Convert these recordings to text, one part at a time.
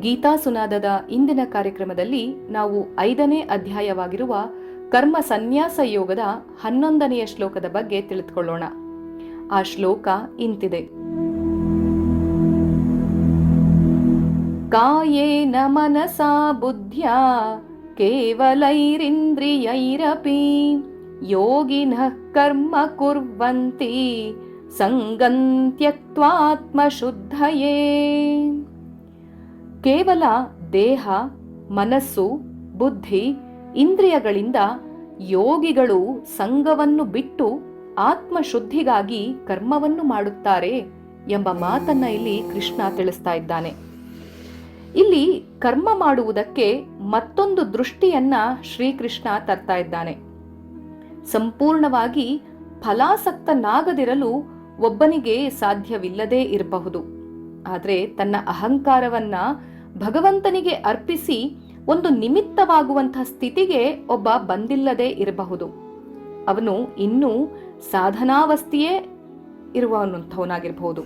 ಗೀತಾ ಸುನಾದದ ಇಂದಿನ ಕಾರ್ಯಕ್ರಮದಲ್ಲಿ ನಾವು ಐದನೇ ಅಧ್ಯಾಯವಾಗಿರುವ ಕರ್ಮ ಸನ್ಯಾಸ ಯೋಗದ ಹನ್ನೊಂದನೆಯ ಶ್ಲೋಕದ ಬಗ್ಗೆ ತಿಳಿದುಕೊಳ್ಳೋಣ. ಆ ಶ್ಲೋಕ ಇಂತಿದೆ. ಕಾಯೇನ ಮನಸಾ ಬುದ್ಧ್ಯಾ ಕೇವಲೈರಿಂದ್ರಿಯೈರಪಿ ಯೋಗಿನಃ ಕರ್ಮ ಕುರ್ವಂತಿ ಸಂಗಂತ್ಯಕ್ತ್ವಾತ್ಮಶುದ್ಧಯೇ. ಕೇವಲ ದೇಹ, ಮನಸ್ಸು, ಬುದ್ಧಿ, ಇಂದ್ರಿಯಗಳಿಂದ ಯೋಗಿಗಳು ಸಂಘವನ್ನು ಬಿಟ್ಟು ಆತ್ಮಶುದ್ಧಿಗಾಗಿ ಕರ್ಮವನ್ನು ಮಾಡುತ್ತಾರೆ ಎಂಬ ಮಾತನ್ನ ಇಲ್ಲಿ ಕೃಷ್ಣ ತಿಳಿಸ್ತಾ ಇದ್ದಾನೆ. ಇಲ್ಲಿ ಕರ್ಮ ಮಾಡುವುದಕ್ಕೆ ಮತ್ತೊಂದು ದೃಷ್ಟಿಯನ್ನ ಶ್ರೀಕೃಷ್ಣ ತರ್ತಾ ಇದ್ದಾನೆ. ಸಂಪೂರ್ಣವಾಗಿ ಫಲಾಸಕ್ತನಾಗದಿರಲು ಒಬ್ಬನಿಗೆ ಸಾಧ್ಯವಿಲ್ಲದೇ ಇರಬಹುದು. ಆದರೆ ತನ್ನ ಅಹಂಕಾರವನ್ನ ಭಗವಂತನಿಗೆ ಅರ್ಪಿಸಿ ಒಂದು ನಿಮಿತ್ತವಾಗುವಂತಹ ಸ್ಥಿತಿಗೆ ಒಬ್ಬ ಬಂದಿಲ್ಲದೆ ಇರಬಹುದು. ಅವನು ಇನ್ನೂ ಸಾಧನಾವಸ್ಥೆಯೇ ಇರುವಂಥವನಾಗಿರಬಹುದು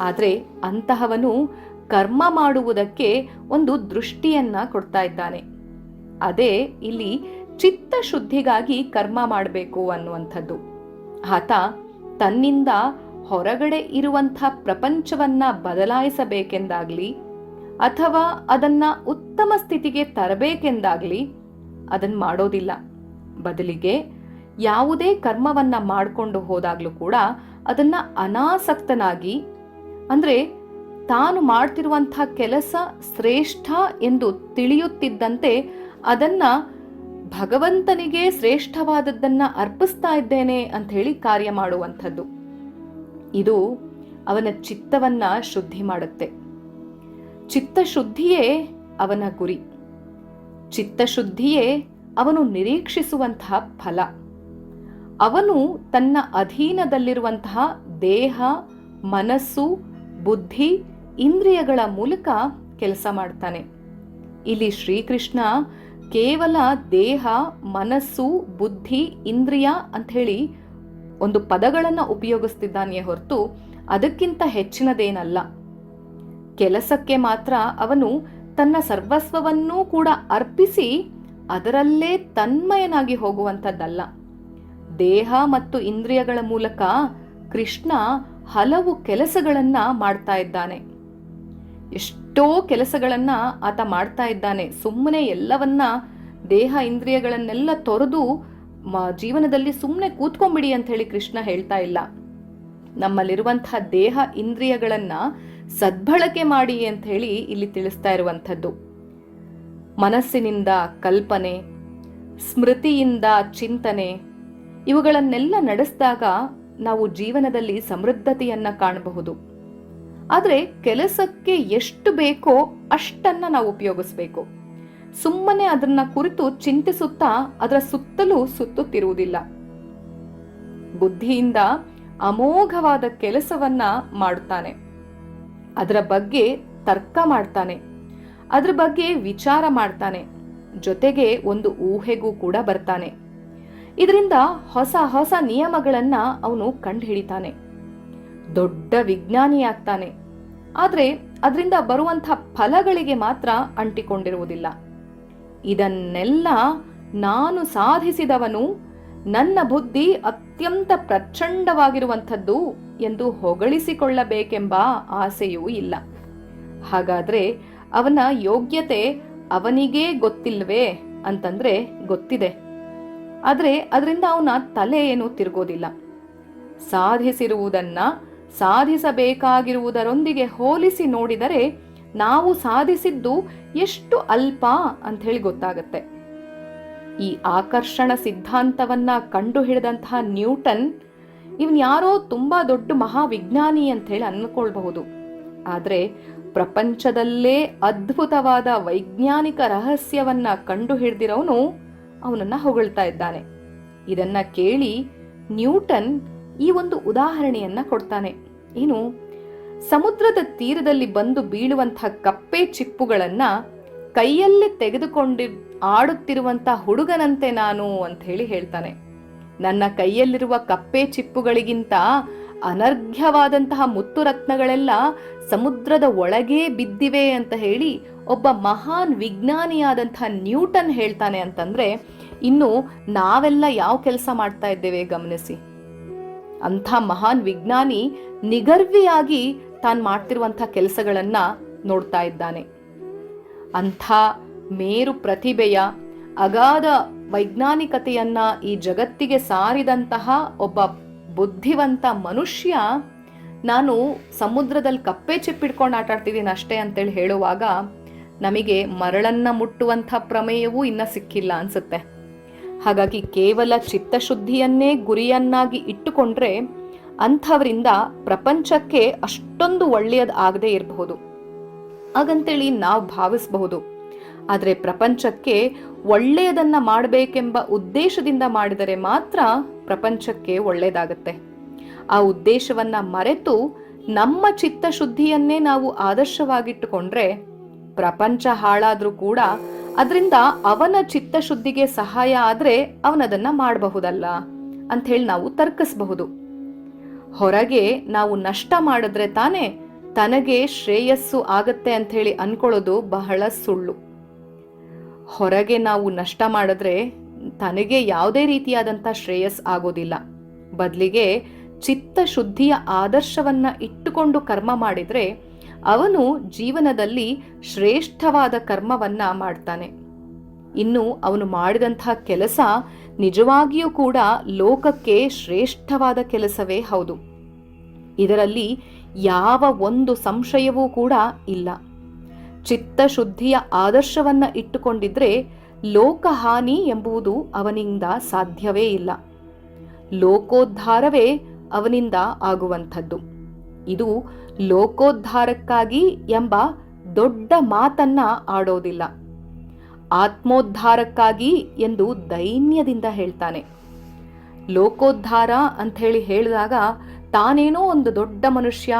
ಆದರೆ ಅಂತಹವನು ಕರ್ಮ ಮಾಡುವುದಕ್ಕೆ ಒಂದು ದೃಷ್ಟಿಯನ್ನ ಕೊಡ್ತಾ ಇದ್ದಾನೆ. ಅದೇ ಇಲ್ಲಿ ಚಿತ್ತ ಶುದ್ಧಿಗಾಗಿ ಕರ್ಮ ಮಾಡಬೇಕು ಅನ್ನುವಂಥದ್ದು. ಆತ ತನ್ನಿಂದ ಹೊರಗಡೆ ಇರುವಂಥ ಪ್ರಪಂಚವನ್ನ ಬದಲಾಯಿಸಬೇಕೆಂದಾಗ್ಲಿ ಅಥವಾ ಅದನ್ನ ಉತ್ತಮ ಸ್ಥಿತಿಗೆ ತರಬೇಕೆಂದಾಗ್ಲಿ ಅದನ್ನ ಮಾಡೋದಿಲ್ಲ. ಬದಲಿಗೆ ಯಾವುದೇ ಕರ್ಮವನ್ನ ಮಾಡಿಕೊಂಡು ಹೋದಾಗ್ಲೂ ಕೂಡ ಅದನ್ನ ಅನಾಸಕ್ತನಾಗಿ, ಅಂದ್ರೆ ತಾನು ಮಾಡ್ತಿರುವಂಥ ಕೆಲಸ ಶ್ರೇಷ್ಠ ಎಂದು ತಿಳಿಯುತ್ತಿದ್ದಂತೆ ಅದನ್ನ ಭಗವಂತನಿಗೆ ಶ್ರೇಷ್ಠವಾದದ್ದನ್ನ ಅರ್ಪಿಸ್ತಾ ಇದ್ದೇನೆ ಅಂತ ಹೇಳಿ ಕಾರ್ಯ ಮಾಡುವಂಥದ್ದು. ಇದು ಅವನ ಚಿತ್ತವನ್ನ ಶುದ್ಧಿ ಮಾಡುತ್ತೆ. ಚಿತ್ತಶುದ್ಧಿಯೇ ಅವನ ಗುರಿ. ಚಿತ್ತಶುದ್ಧಿಯೇ ಅವನು ನಿರೀಕ್ಷಿಸುವಂತಹ ಫಲ. ಅವನು ತನ್ನ ಅಧೀನದಲ್ಲಿರುವಂತಹ ದೇಹ, ಮನಸ್ಸು, ಬುದ್ಧಿ, ಇಂದ್ರಿಯಗಳ ಮೂಲಕ ಕೆಲಸ ಮಾಡ್ತಾನೆ. ಇಲ್ಲಿ ಶ್ರೀಕೃಷ್ಣ ಕೇವಲ ದೇಹ, ಮನಸ್ಸು, ಬುದ್ಧಿ, ಇಂದ್ರಿಯ ಅಂತ ಹೇಳಿ ಒಂದು ಪದಗಳನ್ನು ಉಪಯೋಗಿಸ್ತಿದ್ದಾನೆಯೇ ಹೊರತು ಅದಕ್ಕಿಂತ ಹೆಚ್ಚಿನದೇನಲ್ಲ. ಕೆಲಸಕ್ಕೆ ಮಾತ್ರ ಅವನು ತನ್ನ ಸರ್ವಸ್ವವನ್ನೂ ಕೂಡ ಅರ್ಪಿಸಿ ಅದರಲ್ಲೇ ತನ್ಮಯನಾಗಿ ಹೋಗುವಂಥದ್ದಲ್ಲ. ದೇಹ ಮತ್ತು ಇಂದ್ರಿಯಗಳ ಮೂಲಕ ಕೃಷ್ಣ ಹಲವು ಕೆಲಸಗಳನ್ನ ಮಾಡ್ತಾ ಇದ್ದಾನೆ. ಎಷ್ಟೋ ಕೆಲಸಗಳನ್ನ ಆತ ಮಾಡ್ತಾ ಇದ್ದಾನೆ. ಸುಮ್ಮನೆ ಎಲ್ಲವನ್ನ ದೇಹ, ಇಂದ್ರಿಯಗಳನ್ನೆಲ್ಲ ತೊರೆದು ಜೀವನದಲ್ಲಿ ಸುಮ್ಮನೆ ಕೂತ್ಕೊಂಡ್ಬಿಡಿ ಅಂತ ಹೇಳಿ ಕೃಷ್ಣ ಹೇಳ್ತಾ ಇಲ್ಲ. ನಮ್ಮಲ್ಲಿರುವಂತಹ ದೇಹ, ಇಂದ್ರಿಯಗಳನ್ನ ಸದ್ಬಳಕೆ ಮಾಡಿ ಅಂತ ಹೇಳಿ ಇಲ್ಲಿ ತಿಳಿಸ್ತಾ ಇರುವಂಥದ್ದು. ಮನಸ್ಸಿನಿಂದ ಕಲ್ಪನೆ, ಸ್ಮೃತಿಯಿಂದ ಚಿಂತನೆ, ಇವುಗಳನ್ನೆಲ್ಲ ನಡೆಸಿದಾಗ ನಾವು ಜೀವನದಲ್ಲಿ ಸಮೃದ್ಧತೆಯನ್ನ ಕಾಣಬಹುದು. ಆದರೆ ಕೆಲಸಕ್ಕೆ ಎಷ್ಟು ಬೇಕೋ ಅಷ್ಟನ್ನ ನಾವು ಉಪಯೋಗಿಸ್ಬೇಕು. ಸುಮ್ಮನೆ ಅದನ್ನ ಕುರಿತು ಚಿಂತಿಸುತ್ತಾ ಅದರ ಸುತ್ತಲೂ ಸುತ್ತುತ್ತಿರುವುದಿಲ್ಲ. ಬುದ್ಧಿಯಿಂದ ಅಮೋಘವಾದ ಕೆಲಸವನ್ನ ಮಾಡುತ್ತಾನೆ. ಅದರ ಬಗ್ಗೆ ತರ್ಕ ಮಾಡ್ತಾನೆ. ಅದ್ರ ಬಗ್ಗೆ ವಿಚಾರ ಮಾಡ್ತಾನೆ. ಜೊತೆಗೆ ಒಂದು ಊಹೆಗೂ ಕೂಡ ಬರ್ತಾನೆ. ಇದರಿಂದ ಹೊಸ ಹೊಸ ನಿಯಮಗಳನ್ನ ಅವನು ಕಂಡುಹಿಡಿತಾನೆ. ದೊಡ್ಡ ವಿಜ್ಞಾನಿಯಾಗ್ತಾನೆ. ಆದರೆ ಅದರಿಂದ ಬರುವಂಥ ಫಲಗಳಿಗೆ ಮಾತ್ರ ಅಂಟಿಕೊಂಡಿರುವುದಿಲ್ಲ. ಇದನ್ನೆಲ್ಲ ನಾನು ಸಾಧಿಸಿದವನು ನನ್ನ ಬುದ್ಧಿ ಅತ್ಯಂತ ಪ್ರಚಂಡವಾಗಿರುವಂಥದ್ದು ಎಂದು ಹೊಗಳಿಸಿಕೊಳ್ಳಬೇಕೆಂಬ ಆಸೆಯೂ ಇಲ್ಲ. ಹಾಗಾದ್ರೆ ಅವನ ಯೋಗ್ಯತೆ ಅವನಿಗೇ ಗೊತ್ತಿಲ್ವೇ ಅಂತಂದ್ರೆ ಗೊತ್ತಿದೆ. ಆದರೆ ಅದರಿಂದ ಅವನ ತಲೆ ಏನು ತಿರುಗೋದಿಲ್ಲ. ಸಾಧಿಸಿರುವುದನ್ನ ಸಾಧಿಸಬೇಕಾಗಿರುವುದರೊಂದಿಗೆ ಹೋಲಿಸಿ ನೋಡಿದರೆ ನಾವು ಸಾಧಿಸಿದ್ದು ಎಷ್ಟು ಅಲ್ಪ ಅಂತ ಹೇಳಿ ಗೊತ್ತಾಗತ್ತೆ. ಈ ಆಕರ್ಷಣ ಸಿದ್ಧಾಂತವನ್ನ ಕಂಡು ಹಿಡಿದಂತಹ ನ್ಯೂಟನ್, ಇವನ್ ಯಾರೋ ತುಂಬಾ ದೊಡ್ಡ ಮಹಾವಿಜ್ಞಾನಿ ಅಂತ ಹೇಳಿ ಅನ್ಕೊಳ್ಬಹುದು. ಆದ್ರೆ ಪ್ರಪಂಚದಲ್ಲೇ ಅದ್ಭುತವಾದ ವೈಜ್ಞಾನಿಕ ರಹಸ್ಯವನ್ನ ಕಂಡು ಹಿಡಿದಿರೋನು ಅವನನ್ನ ಹೊಗಳ್ತಾ ಇದ್ದಾನೆ. ಇದನ್ನ ಕೇಳಿ ನ್ಯೂಟನ್ ಈ ಒಂದು ಉದಾಹರಣೆಯನ್ನ ಕೊಡ್ತಾನೆ. ಏನು, ಸಮುದ್ರದ ತೀರದಲ್ಲಿ ಬಂದು ಬೀಳುವಂತಹ ಕಪ್ಪೆ ಚಿಪ್ಪುಗಳನ್ನ ಕೈಯಲ್ಲಿ ತೆಗೆದುಕೊಂಡು ಆಡುತ್ತಿರುವಂತಹ ಹುಡುಗನಂತೆ ನಾನು ಅಂತ ಹೇಳಿ ಹೇಳ್ತಾನೆ. ನನ್ನ ಕೈಯಲ್ಲಿರುವ ಕಪ್ಪೆ ಚಿಪ್ಪುಗಳಿಗಿಂತ ಅನರ್ಘ್ಯವಾದಂತಹ ಮುತ್ತು ರತ್ನಗಳೆಲ್ಲ ಸಮುದ್ರದ ಒಳಗೇ ಬಿದ್ದಿವೆ ಅಂತ ಹೇಳಿ ಒಬ್ಬ ಮಹಾನ್ ವಿಜ್ಞಾನಿಯಾದಂತಹ ನ್ಯೂಟನ್ ಹೇಳ್ತಾನೆ ಅಂತಂದ್ರೆ, ಇನ್ನು ನಾವೆಲ್ಲ ಯಾವ ಕೆಲಸ ಮಾಡ್ತಾ ಇದ್ದೇವೆ ಗಮನಿಸಿ. ಅಂಥ ಮಹಾನ್ ವಿಜ್ಞಾನಿ ನಿಗರ್ವಿಯಾಗಿ ತಾನು ಮಾಡ್ತಿರುವಂಥ ಕೆಲಸಗಳನ್ನು ನೋಡ್ತಾ ಇದ್ದಾನೆ. ಅಂಥ ಮೇರು ಪ್ರತಿಭೆಯ ಅಗಾಧ ವೈಜ್ಞಾನಿಕತೆಯನ್ನ ಈ ಜಗತ್ತಿಗೆ ಸಾರಿದಂತಹ ಒಬ್ಬ ಬುದ್ಧಿವಂತ ಮನುಷ್ಯ ನಾನು ಸಮುದ್ರದಲ್ಲಿ ಕಪ್ಪೆ ಚಿಪ್ಪಿಡ್ಕೊಂಡು ಆಟಾಡ್ತಿದ್ದೀನಿ ಅಷ್ಟೇ ಅಂತೇಳಿ ಹೇಳುವಾಗ ನಮಗೆ ಮರಳನ್ನ ಮುಟ್ಟುವಂಥ ಪ್ರಮೇಯವೂ ಇನ್ನ ಸಿಕ್ಕಿಲ್ಲ ಅನ್ಸುತ್ತೆ. ಹಾಗಾಗಿ ಕೇವಲ ಚಿತ್ತಶುದ್ಧಿಯನ್ನೇ ಗುರಿಯನ್ನಾಗಿ ಇಟ್ಟುಕೊಂಡ್ರೆ ಅಂಥವರಿಂದ ಪ್ರಪಂಚಕ್ಕೆ ಅಷ್ಟೊಂದು ಒಳ್ಳೆಯದು ಆಗದೇ ಇರಬಹುದು. ಹಾಗಂತೇಳಿ ನಾವು ಭಾವಿಸಬಹುದು. ಆದರೆ ಪ್ರಪಂಚಕ್ಕೆ ಒಳ್ಳೆಯದನ್ನ ಮಾಡಬೇಕೆಂಬ ಉದ್ದೇಶದಿಂದ ಮಾಡಿದರೆ ಮಾತ್ರ ಪ್ರಪಂಚಕ್ಕೆ ಒಳ್ಳೆಯದಾಗತ್ತೆ. ಆ ಉದ್ದೇಶವನ್ನ ಮರೆತು ನಮ್ಮ ಚಿತ್ತಶುದ್ಧಿಯನ್ನೇ ನಾವು ಆದರ್ಶವಾಗಿಟ್ಟುಕೊಂಡ್ರೆ ಪ್ರಪಂಚ ಹಾಳಾದರೂ ಕೂಡ ಅದರಿಂದ ಅವನ ಚಿತ್ತಶುದ್ಧಿಗೆ ಸಹಾಯ ಆದರೆ ಅವನದನ್ನು ಮಾಡಬಹುದಲ್ಲ ಅಂತ ಹೇಳಿ ನಾವು ತರ್ಕಿಸಬಹುದು. ಹೊರಗೆ ನಾವು ನಷ್ಟ ಮಾಡಿದ್ರೆ ತಾನೇ ತನಗೆ ಶ್ರೇಯಸ್ಸು ಆಗತ್ತೆ ಅಂತ ಹೇಳಿ ಅನ್ಕೊಳ್ಳೋದು ಬಹಳ ಸುಳ್ಳು. ಹೊರಗೆ ನಾವು ನಷ್ಟ ಮಾಡಿದ್ರೆ ತನಗೆ ಯಾವುದೇ ರೀತಿಯಾದಂಥ ಶ್ರೇಯಸ್ ಆಗೋದಿಲ್ಲ. ಬದಲಿಗೆ ಚಿತ್ತ ಶುದ್ಧಿಯ ಆದರ್ಶವನ್ನ ಇಟ್ಟುಕೊಂಡು ಕರ್ಮ ಮಾಡಿದರೆ ಅವನು ಜೀವನದಲ್ಲಿ ಶ್ರೇಷ್ಠವಾದ ಕರ್ಮವನ್ನ ಮಾಡ್ತಾನೆ. ಇನ್ನು ಅವನು ಮಾಡಿದಂತಹ ಕೆಲಸ ನಿಜವಾಗಿಯೂ ಕೂಡ ಲೋಕಕ್ಕೆ ಶ್ರೇಷ್ಠವಾದ ಕೆಲಸವೇ ಹೌದು. ಇದರಲ್ಲಿ ಯಾವ ಒಂದು ಸಂಶಯವೂ ಕೂಡ ಇಲ್ಲ. ಚಿತ್ತಶುದ್ಧಿಯ ಆದರ್ಶವನ್ನ ಇಟ್ಟುಕೊಂಡಿದ್ರೆ ಲೋಕಹಾನಿ ಎಂಬುದು ಅವನಿಂದ ಸಾಧ್ಯವೇ ಇಲ್ಲ. ಲೋಕೋದ್ಧಾರವೇ ಅವನಿಂದ ಆಗುವಂಥದ್ದು. ಇದು ಲೋಕೋದ್ಧಾರಕ್ಕಾಗಿ ಎಂಬ ದೊಡ್ಡ ಮಾತನ್ನ ಆಡೋದಿಲ್ಲ. ಆತ್ಮೋದ್ಧಾರಕ್ಕಾಗಿ ಎಂದು ದೈನ್ಯದಿಂದ ಹೇಳ್ತಾನೆ. ಲೋಕೋದ್ಧಾರ ಅಂಥೇಳಿ ಹೇಳಿದಾಗ ತಾನೇನೋ ಒಂದು ದೊಡ್ಡ ಮನುಷ್ಯ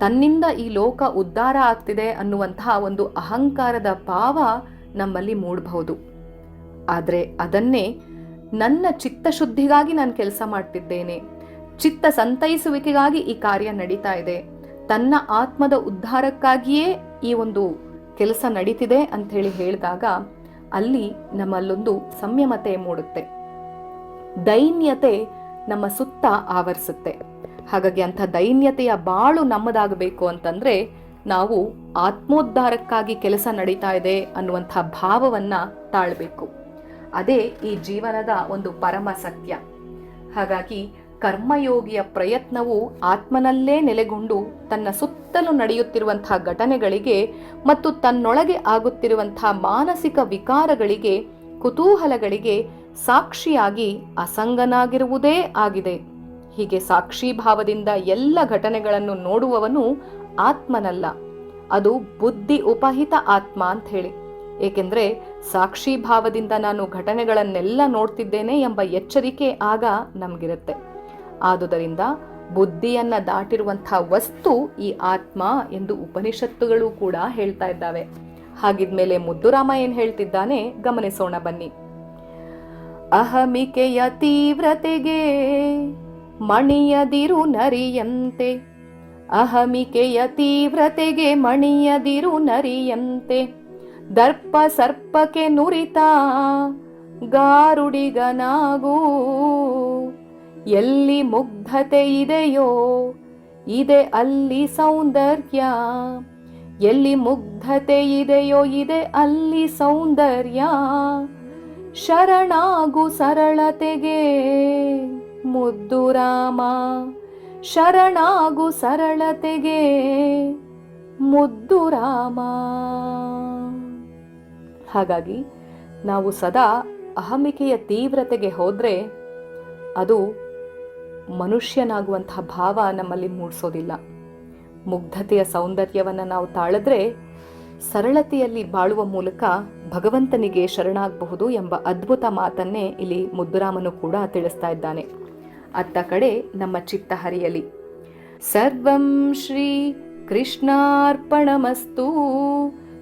ತನ್ನಿಂದ ಈ ಲೋಕ ಉದ್ಧಾರ ಆಗ್ತಿದೆ ಅನ್ನುವಂತಹ ಒಂದು ಅಹಂಕಾರದ ಭಾವ ನಮ್ಮಲ್ಲಿ ಮೂಡಬಹುದು. ಆದರೆ ಅದನ್ನೇ ನನ್ನ ಚಿತ್ತಶುದ್ಧಿಗಾಗಿ ನಾನು ಕೆಲಸ ಮಾಡ್ತಿದ್ದೇನೆ. ಚಿತ್ತ ಸಂತೈಸುವಿಕೆಗಾಗಿ ಈ ಕಾರ್ಯ ನಡೀತಾ ಇದೆ. ತನ್ನ ಆತ್ಮದ ಉದ್ಧಾರಕ್ಕಾಗಿಯೇ ಈ ಒಂದು ಕೆಲಸ ನಡೀತಿದೆ ಅಂತ ಹೇಳಿ ಹೇಳಿದಾಗ ಅಲ್ಲಿ ನಮ್ಮಲ್ಲೊಂದು ಸಂಯಮತೆ ಮೂಡುತ್ತೆ. ದೈನ್ಯತೆ ನಮ್ಮ ಸುತ್ತ ಆವರಿಸುತ್ತೆ. ಹಾಗಾಗಿ ಅಂಥ ದೈನ್ಯತೆಯ ಬಾಳು ನಮ್ಮದಾಗಬೇಕು ಅಂತಂದರೆ ನಾವು ಆತ್ಮೋದ್ಧಾರಕ್ಕಾಗಿ ಕೆಲಸ ನಡೀತಾ ಇದೆ ಅನ್ನುವಂಥ ಭಾವವನ್ನು ತಾಳ್ಬೇಕು. ಅದೇ ಈ ಜೀವನದ ಒಂದು ಪರಮ ಸತ್ಯ. ಹಾಗಾಗಿ ಕರ್ಮಯೋಗಿಯ ಪ್ರಯತ್ನವು ಆತ್ಮನಲ್ಲೇ ನೆಲೆಗೊಂಡು ತನ್ನ ಸುತ್ತಲೂ ನಡೆಯುತ್ತಿರುವಂತಹ ಘಟನೆಗಳಿಗೆ ಮತ್ತು ತನ್ನೊಳಗೆ ಆಗುತ್ತಿರುವಂತಹ ಮಾನಸಿಕ ವಿಕಾರಗಳಿಗೆ, ಕುತೂಹಲಗಳಿಗೆ ಸಾಕ್ಷಿಯಾಗಿ ಅಸಂಗನಾಗಿರುವುದೇ ಆಗಿದೆ. ಹೀಗೆ ಸಾಕ್ಷಿ ಭಾವದಿಂದ ಎಲ್ಲ ಘಟನೆಗಳನ್ನು ನೋಡುವವನು ಆತ್ಮನಲ್ಲ. ಅದು ಬುದ್ಧಿ ಉಪಹಿತ ಆತ್ಮ ಅಂತ ಹೇಳಿ. ಏಕೆಂದರೆ ಸಾಕ್ಷಿ ಭಾವದಿಂದ ನಾನು ಘಟನೆಗಳನ್ನೆಲ್ಲ ನೋಡ್ತಿದ್ದೇನೆ ಎಂಬ ಎಚ್ಚರಿಕೆ ಆಗ ನಮಗಿರುತ್ತೆ. ಆದುದರಿಂದ ಬುದ್ಧಿಯನ್ನ ದಾಟಿರುವಂತಹ ವಸ್ತು ಈ ಆತ್ಮ ಎಂದು ಉಪನಿಷತ್ತುಗಳು ಕೂಡ ಹೇಳ್ತಾ ಇದ್ದಾವೆ. ಹಾಗಿದ್ಮೇಲೆ ಮುದ್ದುರಾಮ ಏನ್ ಹೇಳ್ತಿದ್ದಾನೆ, ಗಮನಿಸೋಣ ಬನ್ನಿ. ಅಹಮಿಕೆಯ ತೀವ್ರತೆಗೆ ಮಣಿಯದಿರು ನರಿಯಂತೆ ಅಹಮಿಕೆಯ ತೀವ್ರತೆಗೆ ಮಣಿಯದಿರು ನರಿಯಂತೆ ದರ್ಪ ಸರ್ಪಕ್ಕೆ ನುರಿತ ಗಾರುಡಿಗನಾಗೂ. ಎಲ್ಲಿ ಮುಗ್ಧತೆ ಇದೆಯೋ, ಇದೆ ಅಲ್ಲಿ ಸೌಂದರ್ಯ. ಎಲ್ಲಿ ಮುಗ್ಧತೆ ಇದೆಯೋ, ಇದೆ ಅಲ್ಲಿ ಸೌಂದರ್ಯ. ಶರಣಾಗು ಸರಳತೆಗೆ. ಮುದ್ದು ರಾಮ, ಶರಣಾಗು ಸರಳತೆಗೆ ಮುದ್ದು ರಾಮ. ಹಾಗಾಗಿ ನಾವು ಸದಾ ಅಹಮಿಕೆಯ ತೀವ್ರತೆಗೆ ಹೋದರೆ ಅದು ಮನುಷ್ಯನಾಗುವಂತಹ ಭಾವ ನಮ್ಮಲ್ಲಿ ಮೂಡಿಸೋದಿಲ್ಲ. ಮುಗ್ಧತೆಯ ಸೌಂದರ್ಯವನ್ನು ನಾವು ತಾಳಿದ್ರೆ ಸರಳತೆಯಲ್ಲಿ ಬಾಳುವ ಮೂಲಕ ಭಗವಂತನಿಗೆ ಶರಣಾಗಬಹುದು ಎಂಬ ಅದ್ಭುತ ಮಾತನ್ನೇ ಇಲ್ಲಿ ಮುದ್ದುರಾಮನು ಕೂಡ ತಿಳಿಸ್ತಾ ಇದ್ದಾನೆ. ಅತ್ತ ಕಡೆ ನಮ್ಮ ಚಿತ್ತ ಹರಿಯಲಿ ಸರ್ವಂ ಶ್ರೀ ಕೃಷ್ಣಾರ್ಪಣಮಸ್ತು.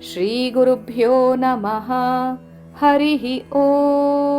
ಶ್ರೀ ಗುರುಭ್ಯೋ ನಮಃ. ಹರಿ ಓಂ.